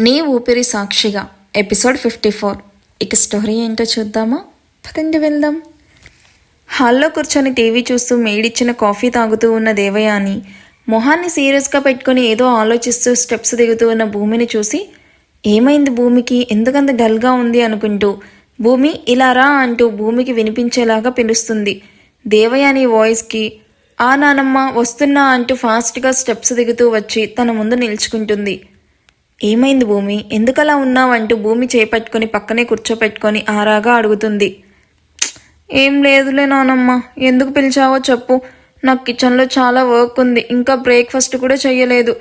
Nee Oopiri Sakshiga episode fifty four. ఇక story ఏంటో చూద్దామా? పదండి వెళ్దాం. హాల్లో కూర్చొని టీవీ చూస్తూ మేడిచ్చిన కాఫీ తాగుతూ ఉన్న దేవయాని మొహాన్ని సీరియస్గా పెట్టుకొని ఏదో ఆలోచిస్తూ స్టెప్స్ దిగుతూ ఉన్న భూమిని చూసి ఏమైంది భూమికి? ఎందుకంత డల్గా ఉంది అనుకుంటూ భూమి ఇలా రా అంటూ భూమికి వినిపించేలాగా పిలుస్తుంది. దేవయాని వాయిస్కి ఆ నానమ్మ వస్తున్నా అంటూ ఫాస్ట్గా స్టెప్స్ దిగుతూ వచ్చి తన ముందు నిల్చుకుంటుంది. ఏమైంది భూమి? ఎందుకలా ఉన్నావంటూ భూమి చేపట్టుకొని పక్కనే కూర్చోపెట్టుకొని ఆరాగా అడుగుతుంది. ఏం లేదులే నానమ్మ ఎందుకు పిలిచావో చెప్పు. నాకు కిచెన్లో చాలా వర్క్ ఉంది ఇంకా బ్రేక్ఫాస్ట్ కూడా చేయలేదు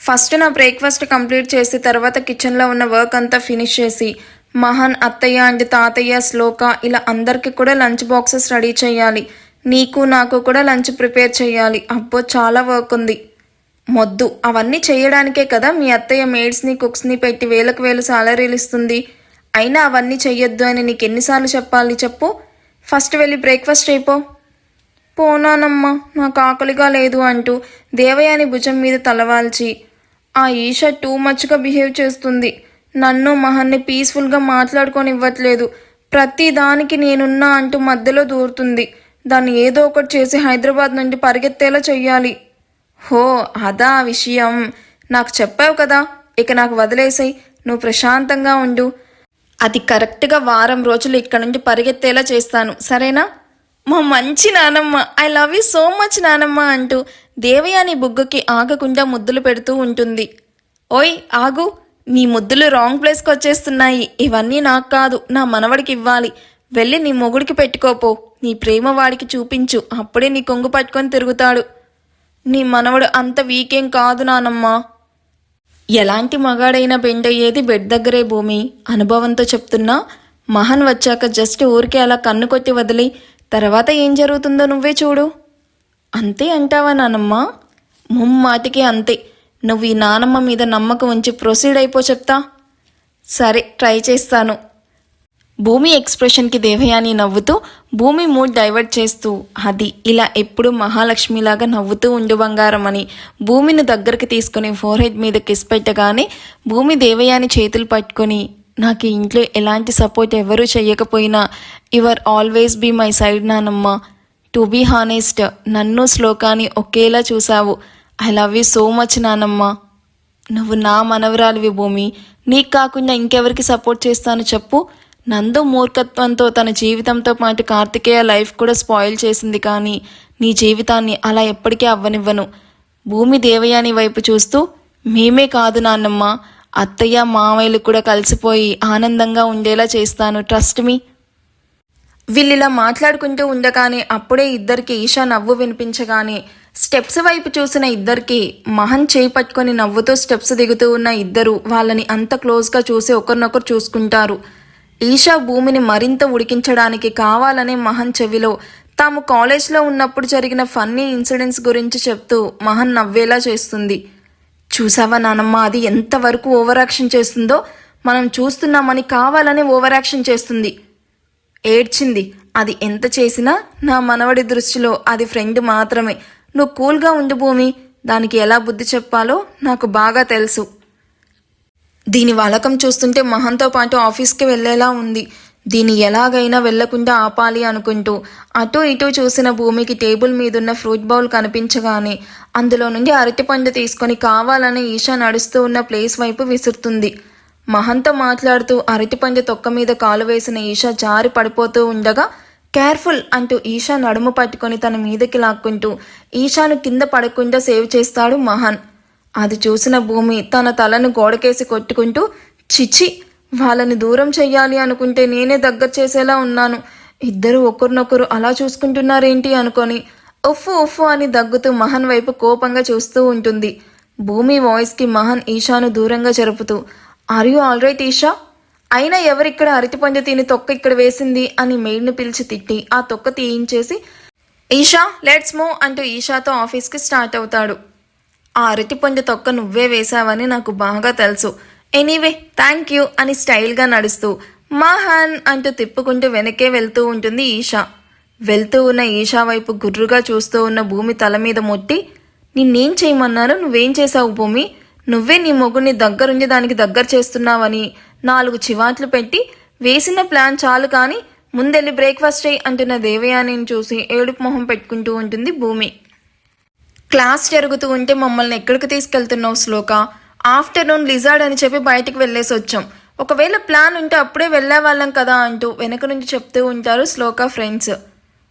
ఫస్ట్ నా బ్రేక్ఫాస్ట్ కంప్లీట్ చేసి తర్వాత కిచెన్లో ఉన్న వర్క్ అంతా ఫినిష్ చేసి మహాన్ అత్తయ్య అండ్ తాతయ్య శ్లోక ఇలా అందరికీ కూడా లంచ్ బాక్సెస్ రెడీ చేయాలి. నీకు నాకు కూడా లంచ్ ప్రిపేర్ చేయాలి. అబ్బో చాలా వర్క్ ఉంది. మొద్దు. అవన్నీ చేయడానికే కదా మీ అత్తయ్య మేడ్స్ని కుక్స్ని పెట్టి వేలకు వేలు సాలరీలు ఇస్తుంది. అయినా అవన్నీ చెయ్యొద్దు అని నీకు ఎన్నిసార్లు చెప్పాలి చెప్పు. ఫస్ట్ వెళ్ళి బ్రేక్ఫాస్ట్ అయిపో పోనానమ్మా నాకు ఆకలిగా లేదు అంటూ దేవయాని భుజం మీద తలవాల్చి ఆ ఈష టూ మచ్గా బిహేవ్ చేస్తుంది. నన్ను మహన్ని పీస్ఫుల్గా మాట్లాడుకొని ఇవ్వట్లేదు ప్రతి దానికి నేనున్నా అంటూ మధ్యలో దూరుతుంది. దాన్ని ఏదో ఒకటి చేసి హైదరాబాద్ నుండి పరిగెత్తేలా చెయ్యాలి. హో అదా విషయం. నాకు చెప్పావు కదా ఇక నాకు వదిలేసాయి నువ్వు ప్రశాంతంగా ఉండు. అది కరెక్ట్గా వారం రోజులు ఇక్కడ నుండి పరిగెత్తేలా చేస్తాను సరేనా? మా మంచి నానమ్మ I love you so much నానమ్మ అంటూ దేవయాని బుగ్గకి ఆగకుండా ముద్దులు పెడుతూ ఉంటుంది. ఓయ్ ఆగు. నీ ముద్దులు రాంగ్ ప్లేస్కి వచ్చేస్తున్నాయి. ఇవన్నీ నాకు కాదు నా మనవడికి ఇవ్వాలి. వెళ్ళి నీ మొగుడికి పెట్టుకోపో నీ ప్రేమ వాడికి చూపించు. అప్పుడే నీ కొంగు పట్టుకొని తిరుగుతాడు. నీ మనవడు అంత వీకేం కాదు నానమ్మా. ఎలాంటి మగాడైనా బెండ్ అయ్యేది బెడ్ దగ్గరే భూమి. అనుభవంతో చెప్తున్నా మహన్ వచ్చాక జస్ట్ ఊరికే అలా కన్ను కొట్టి వదిలి తర్వాత ఏం జరుగుతుందో నువ్వే చూడు. అంతే అంటావా నానమ్మా? ముమ్మాటికి అంతే. నువ్వు ఈ నానమ్మ మీద నమ్మకం ఉంచి ప్రొసీడ్ అయిపో చెప్తా. సరే ట్రై చేస్తాను. భూమి ఎక్స్ప్రెషన్కి దేవయాని నవ్వుతూ భూమి మూడ్ డైవర్ట్ చేస్తూ అది ఇలా ఎప్పుడు మహాలక్ష్మిలాగా నవ్వుతూ ఉండు బంగారం అని భూమిని దగ్గరికి తీసుకుని ఫోర్హెడ్ మీద కిస్ పెట్టగానే భూమి దేవయాని చేతులు పట్టుకొని నాకు ఇంట్లో ఎలాంటి సపోర్ట్ ఎవరూ చెయ్యకపోయినా your always be my side నానమ్మ. టు బీ హానెస్ట్ నన్ను శ్లోకాన్ని ఒకేలా చూసావు I love you so much నానమ్మ. నువ్వు నా మనవరాలివి భూమి. నీకు కాకుండా ఇంకెవరికి సపోర్ట్ చేస్తాను చెప్పు. నందు మూర్ఖత్వంతో తన జీవితంతో పాటు కార్తికేయ లైఫ్ కూడా స్పాయిల్ చేసింది కానీ నీ జీవితాన్ని అలా ఎప్పటికీ అవ్వనివ్వను. భూమి దేవయాని వైపు చూస్తూ మేమే కాదు నాన్నమ్మ అత్తయ్య మామయ్యలు కూడా కలిసిపోయి ఆనందంగా ఉండేలా చేస్తాను. Trust me. వీళ్ళిలా మాట్లాడుకుంటూ ఉండగానే అప్పుడే ఇద్దరికి ఈషా నవ్వు వినిపించగానే స్టెప్స్ వైపు చూసిన ఇద్దరికి మహన్ చేయి పట్టుకొని నవ్వుతూ స్టెప్స్ దిగుతూ ఉన్న ఇద్దరు వాళ్ళని అంత క్లోజ్గా చూసి ఒకరినొకరు చూసుకుంటారు. ఈషా భూమిని మరింత ఉడికించడానికి కావాలనే మహన్ చెవిలో తాము కాలేజ్లో ఉన్నప్పుడు జరిగిన ఫన్నీ ఇన్సిడెంట్స్ గురించి చెప్తూ మహన్ నవ్వేలా చేస్తుంది. చూసావా నానమ్మ అది ఎంతవరకు ఓవరాక్షన్ చేస్తుందో? మనం చూస్తున్నామని కావాలనే ఓవరాక్షన్ చేస్తుంది. ఏడ్చింది అది ఎంత చేసినా నా మనవడి దృష్టిలో అది ఫ్రెండ్ మాత్రమే. నువ్వు కూల్గా ఉండు భూమి దానికి ఎలా బుద్ధి చెప్పాలో నాకు బాగా తెలుసు. దీని వాలకం చూస్తుంటే మహంతో పాటు ఆఫీస్కి వెళ్ళేలా ఉంది. దీన్ని ఎలాగైనా వెళ్ళకుండా ఆపాలి అనుకుంటూ అటు ఇటు చూసిన భూమికి టేబుల్ మీదున్న ఫ్రూట్ బౌల్ కనిపించగానే అందులో నుండి అరటిపండు తీసుకొని కావాలని ఈషా నడుస్తూ ఉన్న ప్లేస్ వైపు విసురుతుంది. మహంతో మాట్లాడుతూ అరటిపండు తొక్క మీద కాలు వేసిన ఈషా జారి పడిపోతూ ఉండగా కేర్ఫుల్ అంటూ ఈషా నడుము పట్టుకొని తన మీదకి లాక్కుంటూ ఈషాను కింద పడకుండా సేవ్ చేస్తాడు మహన్. అది చూసిన భూమి తన తలను గోడకేసి కొట్టుకుంటూ చిచి వాళ్ళని దూరం చెయ్యాలి అనుకుంటే నేనే దగ్గర చేసేలా ఉన్నాను. ఇద్దరు ఒకరినొకరు అలా చూసుకుంటున్నారేంటి అనుకొని ఉఫ్ఫు ఉఫ్ఫు అని దగ్గుతూ మహన్ వైపు కోపంగా చూస్తూ ఉంటుంది. భూమి వాయిస్కి మహన్ ఈషాను దూరంగా జరుపుతూ are you all right Isha? అయినా ఎవరిక్కడ అరటిపండు తిని తొక్క ఇక్కడ వేసింది? అని మెయిడ్ని పిలిచి తిట్టి ఆ తొక్క తీయించేసి ఈషా లెట్స్ మూవ్ అంటూ ఈషాతో ఆఫీస్కి స్టార్ట్ అవుతాడు. ఆ అరటిపండు తొక్క నువ్వే వేశావని నాకు బాగా తెలుసు. ఎనీవే థ్యాంక్ యూ అని స్టైల్గా నడుస్తూ మహాన్ అంటూ తిప్పుకుంటూ వెనకే వెళ్తూ ఉంటుంది ఈషా. వెళ్తూ ఉన్న ఈషా వైపు గుర్రుగా చూస్తూ ఉన్న భూమి తల మీద మొట్టి నిన్నేం చేయమన్నాను నువ్వేం చేశావు భూమి? నువ్వే నీ మొగుడిని దగ్గరుండి దానికి దగ్గర చేస్తున్నావని నాలుగు చివాట్లు పెట్టి వేసిన ప్లాన్ చాలు కానీ ముందెళ్ళి బ్రేక్ఫాస్ట్ చేయి అంటున్న దేవయానిని చూసి ఏడుపు మొహం పెట్టుకుంటూ ఉంటుంది భూమి. క్లాస్ జరుగుతూ ఉంటే మమ్మల్ని ఎక్కడికి తీసుకెళ్తున్నావు శ్లోక? ఆఫ్టర్నూన్ లిజార్డ్ అని చెప్పి బయటికి వెళ్ళేసి వచ్చాం. ఒకవేళ ప్లాన్ ఉంటే అప్పుడే వెళ్ళేవాళ్ళం కదా అంటూ వెనక నుంచి చెప్తూ ఉంటారు Shloka friends.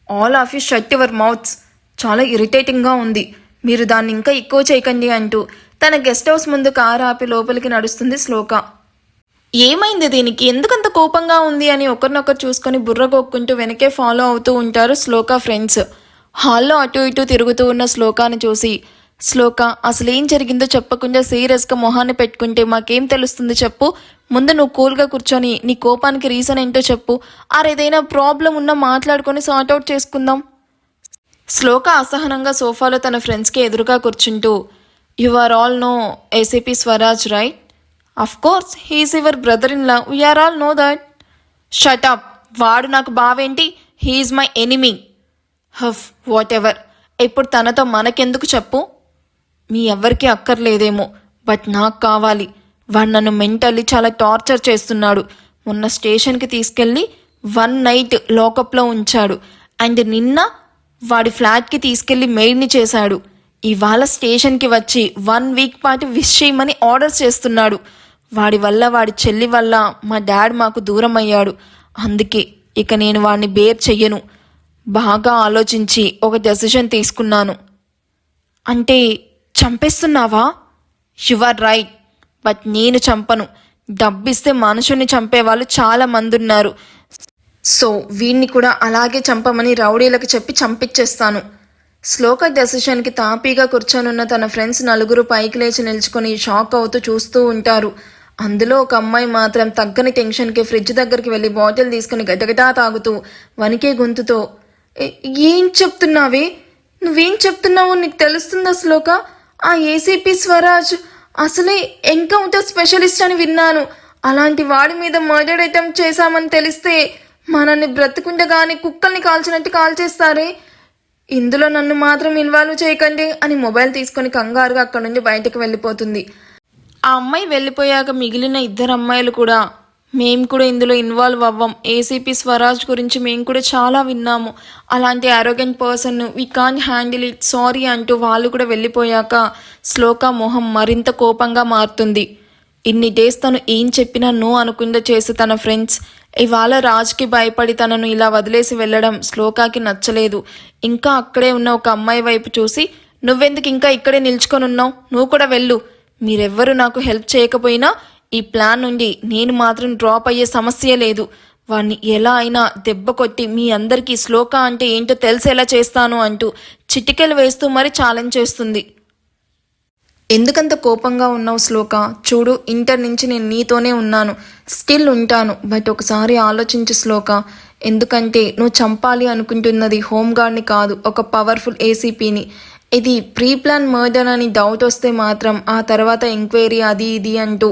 All of you shut your mouths చాలా ఇరిటేటింగ్గా ఉంది. మీరు దాన్ని ఇంకా ఎక్కువ చేయకండి అంటూ తన గెస్ట్ హౌస్ ముందు కారు ఆపి లోపలికి నడుస్తుంది శ్లోక. ఏమైంది దీనికి? ఎందుకంత కోపంగా ఉంది అని ఒకరినొకరు చూసుకొని బుర్ర కొక్కుంటూ వెనకే ఫాలో అవుతూ ఉంటారు శ్లోక ఫ్రెండ్స్. హాల్లో అటు ఇటు తిరుగుతూ ఉన్న శ్లోకాన్ని చూసి శ్లోక అసలు ఏం జరిగిందో చెప్పకుండా సీరియస్గా మొహాన్ని పెట్టుకుంటే మాకేం తెలుస్తుంది చెప్పు? ముందు నువ్వు కూల్గా కూర్చొని నీ కోపానికి రీజన్ ఏంటో చెప్పు. ఆరేదైనా ప్రాబ్లం ఉన్నా మాట్లాడుకొని సార్ట్అవుట్ చేసుకుందాం. శ్లోక అసహనంగా సోఫాలో తన ఫ్రెండ్స్కి ఎదురుగా కూర్చుంటూ you are all know ACP Swaraj right of course he is your brother in law we are all know that shut up వాడు నాకు బావేంటి? He is my enemy huh whatever ఇప్పుడు తనతో మనకెందుకు చెప్పు? మీ ఎవ్వరికీ అక్కర్లేదేమో బట్ నాకు కావాలి. వాడు నన్ను మెంటల్లీ చాలా టార్చర్ చేస్తున్నాడు. మొన్న స్టేషన్కి తీసుకెళ్ళి వన్ నైట్ లోకప్లో ఉంచాడు. అండ్ నిన్న వాడి ఫ్లాట్కి తీసుకెళ్ళి మెయిడ్ని చేశాడు. ఇవాళ స్టేషన్కి వచ్చి వన్ వీక్ పాటు విష్ చేయమని ఆర్డర్స్ చేస్తున్నాడు. వాడి వల్ల వాడి చెల్లి వల్ల మా డాడ్ మాకు దూరం అయ్యాడు అందుకే ఇక నేను వాడిని బేర్ చెయ్యను. బాగా ఆలోచించి ఒక డెసిషన్ తీసుకున్నాను. అంటే చంపేస్తున్నావా? ఆర్ రైట్ బట్ నేను చంపను. డబ్బిస్తే మనుషుల్ని చంపేవాళ్ళు చాలా మంది ఉన్నారు. సో వీడిని కూడా అలాగే చంపమని రౌడీలకు చెప్పి చంపించేస్తాను శ్లోక డెసిషన్కి తాపీగా కూర్చొనున్న తన ఫ్రెండ్స్ నలుగురు పైకి లేచి నిల్చుకొని షాక్ అవుతూ చూస్తూ ఉంటారు. అందులో ఒక అమ్మాయి మాత్రం తగ్గని టెన్షన్కి ఫ్రిడ్జ్ దగ్గరికి వెళ్ళి బాటిల్ తీసుకుని గటగటా తాగుతూ వణికే గొంతుతో ఏం చెప్తున్నావే? నువ్వేం చెప్తున్నావో నీకు తెలుస్తుందా శ్లోక ఆ ఏసీపీ స్వరాజ్ అసలే ఎన్కౌంటర్ స్పెషలిస్ట్ అని విన్నాను. అలాంటి వాడి మీద మర్డర్ అటెంప్ట్ చేశామని తెలిస్తే మనల్ని బ్రతుకుండగానే కుక్కల్ని కాల్చినట్టు కాల్చేస్తారే? ఇందులో నన్ను మాత్రం ఇన్వాల్వ్ చేయకండి అని మొబైల్ తీసుకొని కంగారుగా అక్కడి నుండి బయటకు వెళ్ళిపోతుంది. ఆ అమ్మాయి వెళ్ళిపోయాక మిగిలిన ఇద్దరు అమ్మాయిలు కూడా మేము కూడా ఇందులో ఇన్వాల్వ్ అవ్వం. ఏసీపీ స్వరాజ్ గురించి మేము కూడా చాలా విన్నాము. అలాంటి arrogant person we can handle it sorry అంటూ వాళ్ళు కూడా వెళ్ళిపోయాక శ్లోక మొహం మరింత కోపంగా మారుతుంది. ఇన్ని డేస్ తను ఏం చెప్పినా నో అనుకుండా చేసి తన ఫ్రెండ్స్ ఇవాళ రాజ్కి భయపడి తనను ఇలా వదిలేసి వెళ్ళడం శ్లోకాకి నచ్చలేదు. ఇంకా అక్కడే ఉన్న ఒక అమ్మాయి వైపు చూసి నువ్వెందుకు ఇంకా ఇక్కడే నిల్చుకొని ఉన్నావు? నువ్వు కూడా వెళ్ళు. మీరెవ్వరూ నాకు హెల్ప్ చేయకపోయినా ఈ ప్లాన్ నుండి నేను మాత్రం డ్రాప్ అయ్యే సమస్య లేదు. వాణ్ణి ఎలా అయినా దెబ్బ కొట్టి మీ అందరికీ శ్లోక అంటే ఏంటో తెలిసేలా చేస్తాను అంటూ చిటికెలు వేస్తూ మరి ఛాలెంజ్ చేస్తుంది. ఎందుకంత కోపంగా ఉన్నావు శ్లోక? చూడు ఇంటర్ నుంచి నేను నీతోనే ఉన్నాను. స్టిల్ ఉంటాను. బట్ ఒకసారి ఆలోచించు శ్లోక. ఎందుకంటే నువ్వు చంపాలి అనుకుంటున్నది హోంగార్డ్ని కాదు ఒక పవర్ఫుల్ ఏసీపీని ఇది ప్రీ ప్లాన్ మర్డర్ అని డౌట్ వస్తే మాత్రం ఆ తర్వాత ఎంక్వైరీ అది ఇది అంటూ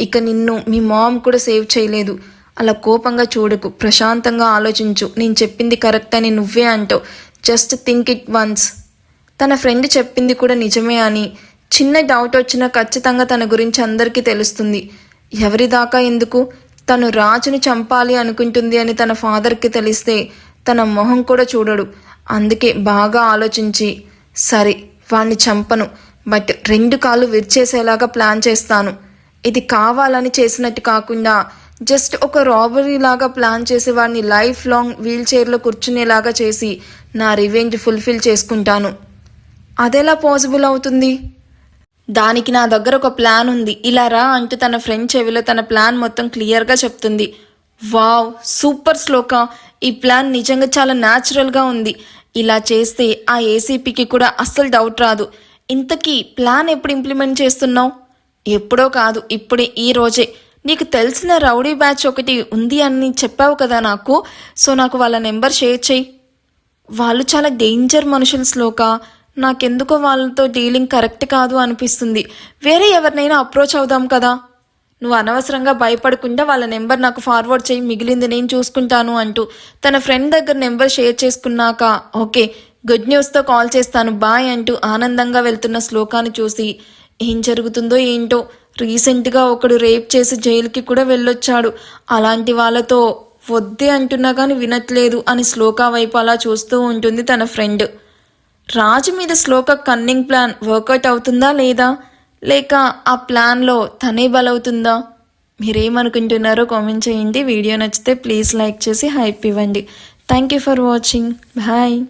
ఇక నిన్ను మీ మామ్ కూడా సేవ్ చేయలేదు. అలా కోపంగా చూడకు. ప్రశాంతంగా ఆలోచించు. నేను చెప్పింది కరెక్ట్ అని నువ్వే అంటావు. Just think it once. తన ఫ్రెండ్ చెప్పింది కూడా నిజమే అని. చిన్న డౌట్ వచ్చినా ఖచ్చితంగా తన గురించి అందరికీ తెలుస్తుంది. ఎవరి దాకా ఎందుకు? తను రాజుని చంపాలి అనుకుంటుంది అని తన ఫాదర్కి తెలిస్తే తన మొహం కూడా చూడడు. అందుకే బాగా ఆలోచించి సరే వాణ్ణి చంపను. బట్ రెండు కాళ్ళు విరిచేసేలాగా ప్లాన్ చేస్తాను. ఇది కావాలని చేసినట్టు కాకుండా జస్ట్ ఒక రాబరీ లాగా ప్లాన్ చేసి వాడిని లైఫ్ లాంగ్ వీల్ చైర్లో కూర్చునేలాగా చేసి నా రివెంజ్ ఫుల్ఫిల్ చేసుకుంటాను. అదెలా పాసిబుల్ అవుతుంది? దానికి నా దగ్గర ఒక ప్లాన్ ఉంది. ఇలా రా అంటూ తన ఫ్రెండ్ చెవిలో తన ప్లాన్ మొత్తం క్లియర్గా చెప్తుంది. Wow super Shloka. ఈ ప్లాన్ నిజంగా చాలా న్యాచురల్గా ఉంది. ఇలా చేస్తే ఆ ఏసీపీకి కూడా అస్సలు డౌట్ రాదు. ఇంతకీ ప్లాన్ ఎప్పుడు ఇంప్లిమెంట్ చేస్తున్నావు? ఎప్పుడో కాదు ఇప్పుడే ఈ రోజే. నీకు తెలిసిన రౌడీ బ్యాచ్ ఒకటి ఉంది అని చెప్పావు కదా నాకు. సో నాకు వాళ్ళ నెంబర్ షేర్ చేయి. వాళ్ళు చాలా డేంజర్ మనుషులు శ్లోక. నాకెందుకో వాళ్ళతో డీలింగ్ కరెక్ట్ కాదు అనిపిస్తుంది. వేరే ఎవరినైనా అప్రోచ్ అవుదాం కదా. నువ్వు అనవసరంగా భయపడకుండా వాళ్ళ నెంబర్ నాకు ఫార్వర్డ్ చేయి మిగిలింది నేను చూసుకుంటాను అంటూ. తన ఫ్రెండ్ దగ్గర నెంబర్ షేర్ చేసుకున్నాక ఓకే గుడ్ న్యూస్తో కాల్ చేస్తాను బాయ్ అంటూ ఆనందంగా వెళ్తున్న శ్లోకాన్ని చూసి ఏం జరుగుతుందో ఏంటో. రీసెంట్గా ఒకడు రేప్ చేసి జైలుకి కూడా వెళ్ళొచ్చాడు. అలాంటి వాళ్ళతో వద్దే అంటున్నా కానీ వినట్లేదు అని శ్లోక వైపు అలా చూస్తూ ఉంటుంది తన ఫ్రెండ్. రాజు మీద శ్లోక కన్నింగ్ ప్లాన్ వర్కౌట్ అవుతుందా లేదా? లేక ఆ ప్లాన్లో తనే బలవుతుందా? మీరేమనుకుంటున్నారో కామెంట్ చేయండి. వీడియో నచ్చితే ప్లీజ్ లైక్ చేసి హైప్ ఇవ్వండి. Thank you for watching bye